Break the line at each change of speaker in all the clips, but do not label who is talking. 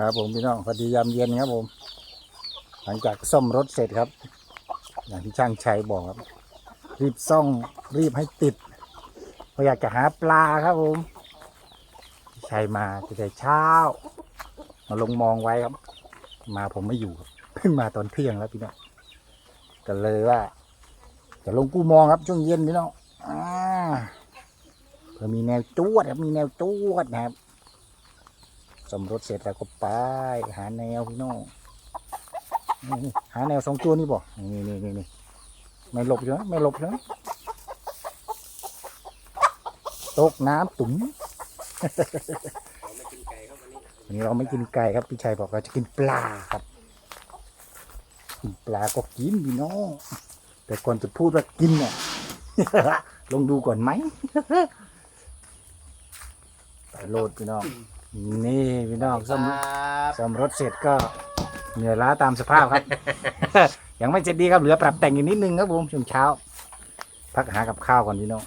ครับผมพี่น้องพอดียามเย็นครับผม หลังจากซ่อมรถเสร็จครับ อย่างที่ช่างชัยบอกครับ รีบซ่องรีบให้ติดเพราะอยากจะหาปลาครับผมชัยมาแต่เช้า มาลงมองไว้ครับ มาผมไม่อยู่ครับเพิ่งมาตอนเที่ยงแล้วพี่น้องก็เลยว่า จะลงกู้มองครับช่วงเย็นพี่น้องอ่าเพื่อมีแนวจวดครับมีแนวจวดนะครับ สมรถเสร็จแล้วก็ไปหาแนวพี่น้องนี่หาแนวสองตัวนี่บอกนี่นี่นี่นี่ไม่หลบใช่ไหมไม่หลบใช่ไหมตกน้ำตุ๋มวันนี้เราไม่กินไก่ครับพี่ชัยบอกเราจะกินปลาครับ กินปลาก็กินพี่น้องแต่ก่อนจะพูดว่ากินเนี่ยลองดูก่อนไหมไปโลดพี่น้อง นี่พี่น้องซ่อมซ่อมรถเสร็จก็เหนื่อยล้าตามสภาพครับ ยังไม่เสร็จดีครับเหลือปรับแต่งอีกนิดนึงครับผมช่วงเช้า พักหากับข้าวก่อนพี่น้อง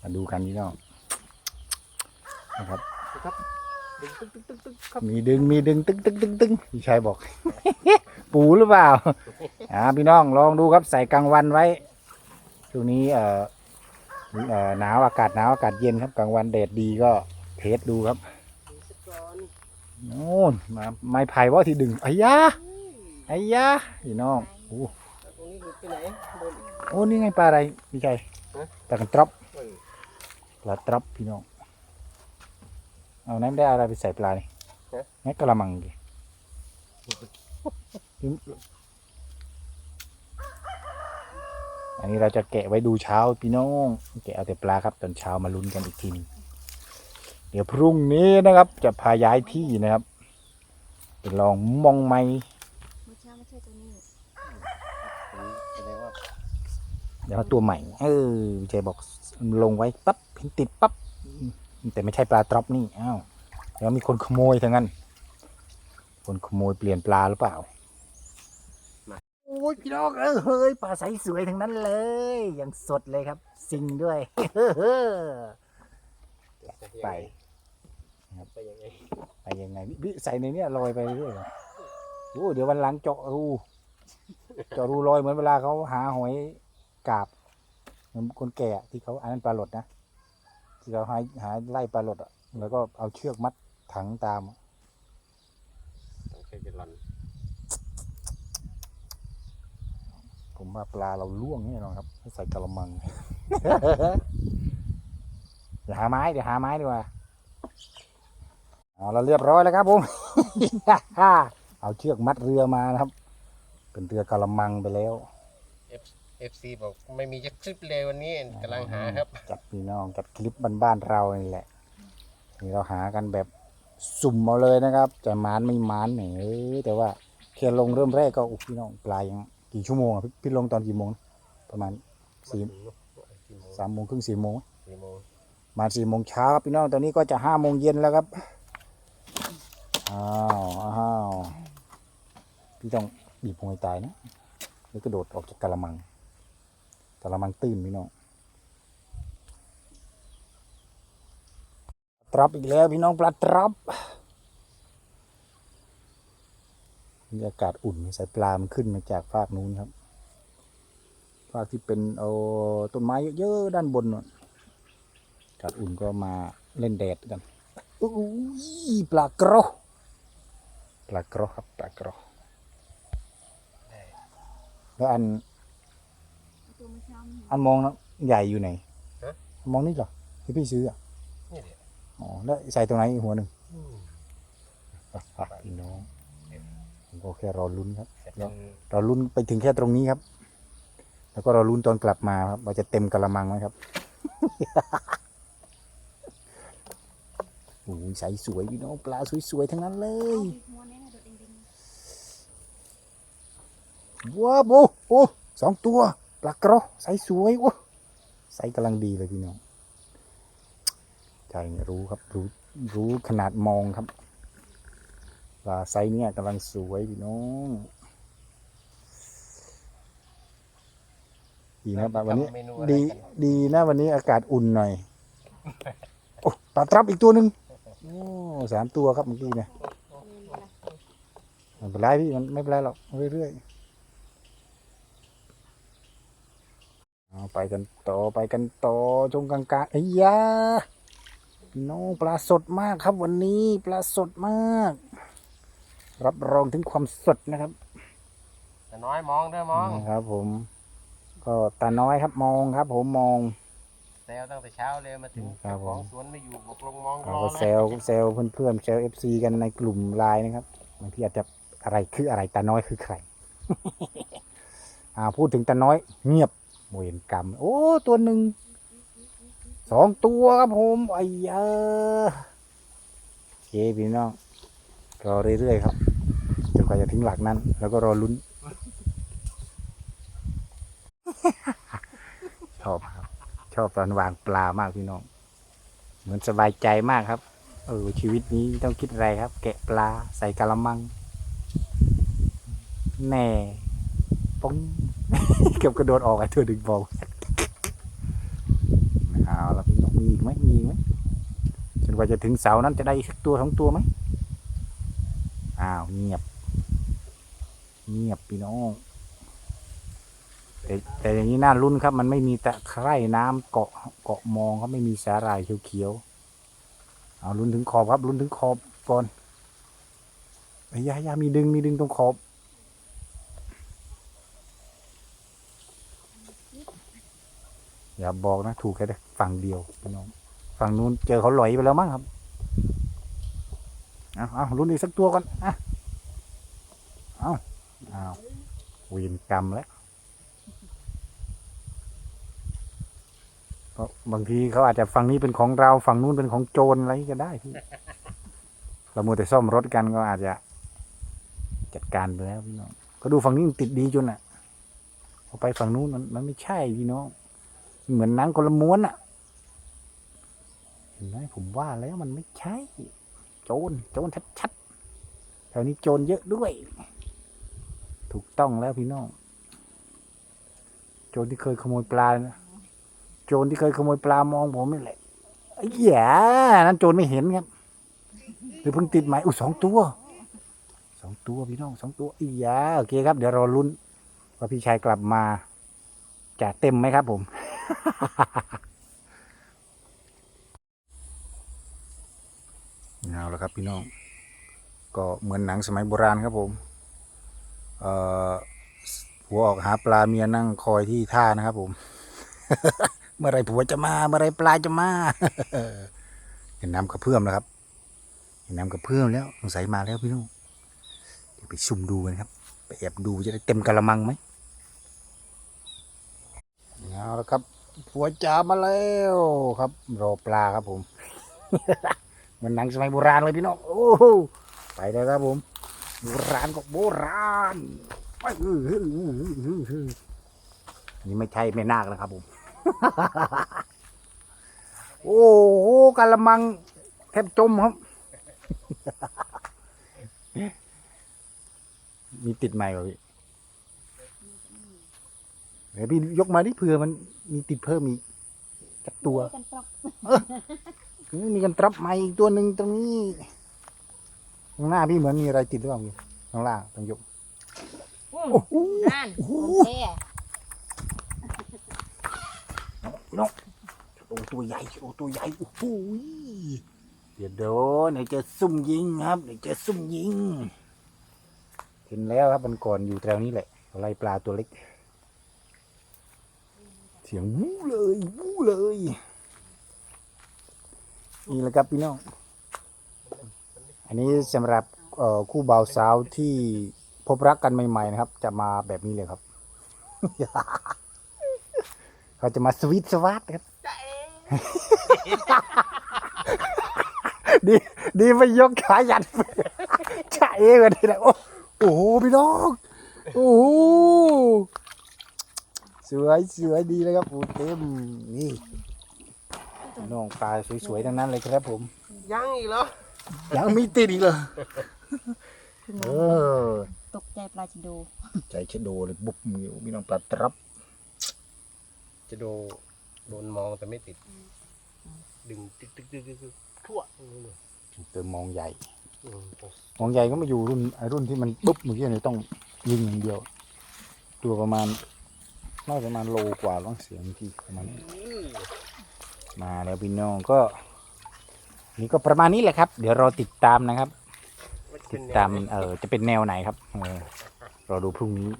มาดูกันพี่น้องนะครับ
ดึงตึ๊กตึ๊กตึ๊กตึ๊กครับ
มีดึงมีดึงตึ้งตึ้งตึ้งตึ้งพี่ชายบอก ปูหรือเปล่าอ่าพี่น้องลองดูครับใส่กลางวันไว้ช่วงนี้เอ่อเอ่อหนาวอากาศหนาวอากาศเย็นครับกลางวันแดดดีก็เทสดูครับ
ดึงสักก่อน
โน่นมาไม้ไผ่ว่าที่ดึงไอ้ยาไอ้ยาพี่น้องโอ้
ตรงนี้หลุดไปไหนโดน
โอ้นี่ไงปลาอะไรพี่ชาย
ฮะ
ปลากันตรับ
เออ
ปลาตรับพี่น้องเอานั้นได้อะไรไปใส่ปลานี่งั้นกระมังดิอันนี้เราจะแกะไว้ดูเช้าพี่น้อง แกะเอาแต่ปลาครับตอนเช้ามาลุ้นกันอีกทีหนึง เดี๋ยวพรุ่งนี้นะครับ จะพาย้ายที่นะครับไปลองมองไม้
เมื่อเช้าไม่ใช่ตัวนี้
ผมแสดงว่า
เดี๋ยวเอาตัวใหม่ เออเจบอกลงไว้ปั๊บเห็นติดปั๊บแต่ไม่ใช่ปลาตรอปนี่อ้าวเดี๋ยวมีคนขโมยทั้งนั้น คนขโมยเปลี่ยนปลาหรือเปล่าโอ้ยพี่น้องเออเฮ้ยปลาใสสวยทั้งนั้นเลยยังสดเลยครับซิงด้วย ไป
ไปยังไง
ไปยังไงพี่ใส่ในเนี้ยลอยไปเรื่อยเหรอโอ้เดี๋ยววันหลังเจาะรู เจาะรูลอยเหมือนเวลาเขาหาหอยกาบเหมือนคนแก่ที่เขาอันนั้นปลาหลดนะที่เขาหาหาไล่ปลาหลดอะแล้วก็เอาเชือกมัดถังตามอะ
ต้องใช้เป็นหลอน
ผมว่าปลาเราล่วงแน่นอนครับให้ใส่กระมังเดี๋ยวหาไม้เดี๋ยวหาไม้ดีกว่า เอาเราเรียบร้อยแล้วครับผม เอาเชือกมัดเรือมานะครับ เป็นเรือกระมังไปแล้ว
เอฟซีบอกไม่มีจะคลิปเลยวันนี้กำลังหาครับ
จัดพี่น้องจัดคลิปบ้านๆเรานี่แหละนี่เราหากันแบบสุ่มเอาเลยนะครับจะมานไม่มานเนี่ยเอ้ยแต่ว่าแค่ลงเริ่มแรกก็อุ๊ยพี่น้องปลายยังกี่ชั่วโมงอะพี่พี่ลงตอนกี่โมงนะประมาณสี่
กี่โมง
สามโมงครึ่งสี่โมง
สี่โมง
มาสี่โมงเช้าครับพี่น้องตอนนี้ก็จะห้าโมงเย็นแล้วครับ อ้าวอ้าวพี่ต้องบีบหัวให้ตายนะแล้วกระโดดออกจากกระมังกระมังตื้นพี่น้องตรับอีกแล้วพี่น้องปลาตรับบรรยากาศอุ่นสายปลา มันขึ้นมาจากฟากนู้นครับฟากที่เป็นเอาต้นไม้เยอะๆด้านบนนู่นอากาศอุ่นก็มาเล่นแดดกันอุ้ยปลากระ ปลากระครับปลากระแล้วอัน
ตัวเมื่อเช้านี่
อันมองนะใหญ่อยู่ไหนมองนี่เหรอที่พี่ซื้ออะ
นี่แหละ
อ๋อแล้วใส่ตรงไหนอีกหัวหนึ่ง
อืม
อะอะพี่น้องผมก็แค่รอลุ้นครับ
แต่
แล้ว
เป็น
เราลุ้นไปถึงแค่ตรงนี้ครับ แล้วก็เราลุ้นตอนกลับมาครับว่าจะเต็มกระมังไหมครับ โอ้ยใสสวยพี่น้องปลาสวยๆทั้งนั้นเลย
เอาหัวเนี่ยนะโดดเด้ง
ว้าวโอ้โอ้สองตัวปลากระใสสวยโอ้ใสกำลังดีเลยพี่น้องใช่เนี่ยรู้ครับรู้รู้ขนาดมองครับปลาไซส์เนี่ยกำลังสวยพี่น้องดีนะปลาวันนี้
ทำเมนูอะไร
ดี
กัน
ดีนะวันนี้อากาศอุ่นหน่อยโอ้ปลาตรับอีกตัวหนึ่งโอ้สามตัวครับเมื่อกี้เนี่ย
โไม่
เป็นไรพี่มันไม่เป็นไรหรอกเรื่อยๆ เอาไปกันต่อไปกันต่อจงกลางๆไอ้ยาพี่น้องปลาสดมากครับวันนี้ปลาสดมาก รับรองถึงความสดนะครับ
แต่น้อยมองเด้อมอง
นะครับ ผม ก็ตาน้อยครับมองครับ ผมมอง
แซวตั้งแต่เช้าเลยมาถึง
ครับ
เจ้าของ
ผม
สวนไม่อยู่บอกลงมอง
เรา
รอ
ก็
นะ
เซลเซลเพื่อนๆเซลเอฟซีกันในกลุ่มไลน์นะครับบางทีอาจจะอะไรคืออะไรตาน้อยคือใคร อ่าพูดถึงตาน้อยเงียบ เวรกรรม โอ้ ตัวหนึ่งสองตัวครับผมไอ้ยาโอเคพี่น้องรอเรื่อยๆครับจนกว่าจะถึงหลักนั้น แล้วก็รอลุ้น ชอบครับ ชอบตอนวางปลามากพี่น้อง เหมือนสบายใจมากครับ เออชีวิตนี้ต้องคิดอะไรครับ แกะปลาใส่กะละมัง แน่ ป้องเกือบกระโดดออกไอ้เธอดึงบอกเอาแล้วพี่น้องมีอีกไหมมีอีกไหมจนกว่าจะถึงเสานั้นจะได้อีกสักตัวสองตัวไหมอ้าวเงียบ เงียบพี่น้องแต่แต่อย่างนี้น่าลุ้นครับ มันไม่มีตะไคร่น้ำเกาะเกาะมองครับไม่มีสาหร่ายเขียวๆเอาลุ้นถึงขอบครับลุ้นถึงขอบก่อนไอ้ยายามีดึงมีดึงตรงขอบ อย่าบอกนะ ถูกแค่ฝั่งเดียวพี่น้องฝั่งนู้นเจอเขาลอยไปแล้วมั้งครับเอาเอาลุ้นอีกสักตัวก่อนอะเอาเอาเวียนกรรมแล้วเพราะบางทีเขาอาจจะฝั่งนี้เป็นของเราฝั่งนู้นเป็นของโจรอะไรก็ได้พี่เรามัวแต่ซ่อมรถกันก็อาจจะ จัดการไปแล้วพี่น้องก็ดูฝั่งนี้มันติดดีจนอะพอไปฝั่งนู้นมันมันไม่ใช่พี่น้อง เหมือนหนังคนละม้วนอะเห็นไหมผมว่าแล้วมันไม่ใช่ โจรโจรชัดๆแถวนี้โจรเยอะด้วย ถูกต้องแล้วพี่น้องโจรที่เคยขโมยปลานะโจรที่เคยขโมยปลามองผมนี่แหละไอ้เหี้ยนั้นโจรไม่เห็นครับหรือเพิ่งติดใหม่อุ้ยสองตัวสองตัวพี่น้องสองตัวไอ้ยาโอเคครับ เดี๋ยวรอลุ้นว่าพี่ชายกลับมาจะเต็มไหมครับผม เอาละครับพี่น้อง ก็เหมือนหนังสมัยโบราณครับผม เอ่อผัวออกหาปลาเมียนั่งคอยที่ท่านะครับผม เมื่อไรผัวจะมา เมื่อไรปลาจะมาเห็นน้ำกระเพื่อมแล้วครับเห็นน้ำกระเพื่อมแล้วสงสัยมาแล้วพี่น้องเดี๋ยวไปซุ่มดูกันครับ ไปแอบดูจะได้เต็มกระมังไหมเอาละครับ ผัวจ๋ามาแล้วครับรอปลาครับผมเหมือนหนังสมัยโบราณเลยพี่น้องโอ้โหไปเลยครับผมโบราณก็โบราณไปนี่ไม่ใช่แม่นาคนะครับผม โอ้โหกะละมังแทบจมครับ มีติดใหม่ป่ะพี่ เดี๋ยวพี่ยกมาดิเผื่อมันมีติดเพิ่มอีกสักตัว
กันปรับ
นี่มีกันตรับใหม่อีกตัวหนึ่งตรงนี้ข้างหน้าพี่เหมือนมีอะไรติดหรือเปล่าพี่ข้างล่างต้องยกโอ้โห
นั่น
โอ้โห
โอเค
พี่น้องโอ้ตัวใหญ่โอ้ตัวใหญ่โอ้โหเดี๋ยวโดนเดี๋ยวจะซุ่มยิงครับเดี๋ยวจะซุ่มยิงเห็นแล้วครับมันก่อนอยู่แถวนี้แหละไล่ปลาตัวเล็กเสียงวู้เลยวู้เลยนี่แหละครับพี่น้อง อันนี้สำหรับเอ่อคู่บ่าวสาวที่พบรักกันใหม่ๆนะครับ จะมาแบบนี้เลยครับ เขาจะมาสวีทสวัสดครับดีดีไปยกขายันใช่เองวันนี้นะโอ้โอ้โหพี่น้องโอ้โหส วยสวยดีเลยครับโอ้เต็มนี่พี่น้องปลาสวยๆทั้งนั้นเลยครับผม
ยังอีกเหรอ
ยังมีติดอีกเหรอเออ
ตกใจปลาจิโด
ใจเชดโดเลยบุบอยู่พี่น้องปลาตรับ
จะโดนโดนมองแต่ไม่ติด ดึงตึกตึกตึกตึกตึกทั่ว
เติมมองใหญ่
อืม
ของใหญ่ก็มาอยู่รุ่นไอ้รุ่นที่มันปุ๊บเมื่อกี้เนี่ยต้องยิงอย่างเดียว ตัวประมาณ น่าจะประมาณโลกว่าล้องเสียงที่ประมาณนี้มาแล้วพี่น้องก็ นี่ก็ประมาณนี้แหละครับ เดี๋ยวเราติดตามนะครับ ติดตามเออจะเป็นแนวไหนครับเออรอดูพรุ่งนี้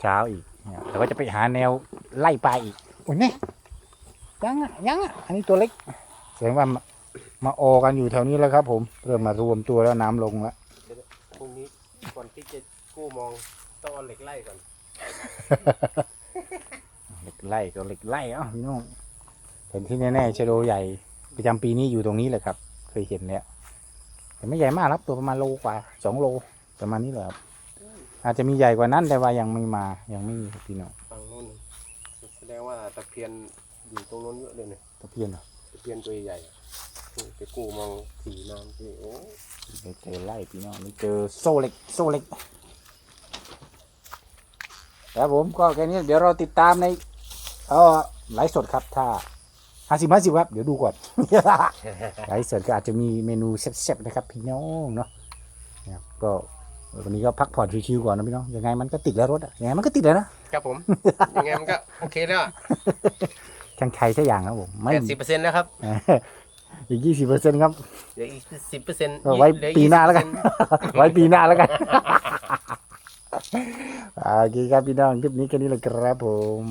เช้าอีกเนี่ยแต่ว่าจะไปหาแนวไล่ปลาอีกโอ้ยเนี่ยยังอะยังอะอันนี้ตัวเล็กแสดงว่ามามาออกันอยู่แถวนี้แล้วครับ ผมเริ่มมารวมตัวแล้วน้ำลงแล้ว
พรุ่งนี้ก่อนที่จะกู้มองต้องเอาเหล็กไล่ก่อน
เหล็กไล่ก็เหล็กไล่เอ้าพี่น้องเห็นที่แน่ๆชะโดใหญ่ประจำปีนี้อยู่ตรงนี้แหละครับ เคยเห็นแล้วแต่ไม่ใหญ่มากครับตัวประมาณโลกว่าสองโลประมาณนี้แหละครับ อาจจะมีใหญ่กว่านั้นแต่ว่ายังไม่มายังไม่มีครับพี่น้อง
ฝั่งนู้นแสดงว่าตะเพียนอยู่ตรงนู้นเยอะเลยเนี่ย
ตะเพียนเหรอ
ตะเพียนตัวใหญ่อะนี่ไปกู้มองผีน้ำที่โอ้
ไปเจอไล่พี่น้องนี่เจอโซ่เหล็กโซ่เหล็กครับผมก็แค่นี้เดี๋ยวเราติดตามใน เออไลฟ์สดครับถ้าห้าสิบห้าสิบครับ เดี๋ยวดูก่อน ไลฟ์สดก็อาจจะมีเมนูแซ่บๆนะครับ พี่น้องเนาะนะครับก็วันนี้ก็พักผ่อนชิวๆก่อนนะพี่น้องยังไงมันก็ติดแล้วรถอะยังไงมันก็ติดแล้วนะครับ
ผม ยังไงมันก็โอเคแล้ว
ช่างชัยสักอย่างครับผมไม่
แปดสิบเปอร์เซ็นต์แล้วครับ
อีกยี่สิบเปอร์เซ็นต์ครับ
เดี๋ยวอีกสิบเปอร์เซ็นต์
ก็ไว้ปีหน้าแล้วกัน ไว้ปีหน้าแล้วกันโอเคครับพี่น้อง คลิปนี้แค่นี้เลยครับผม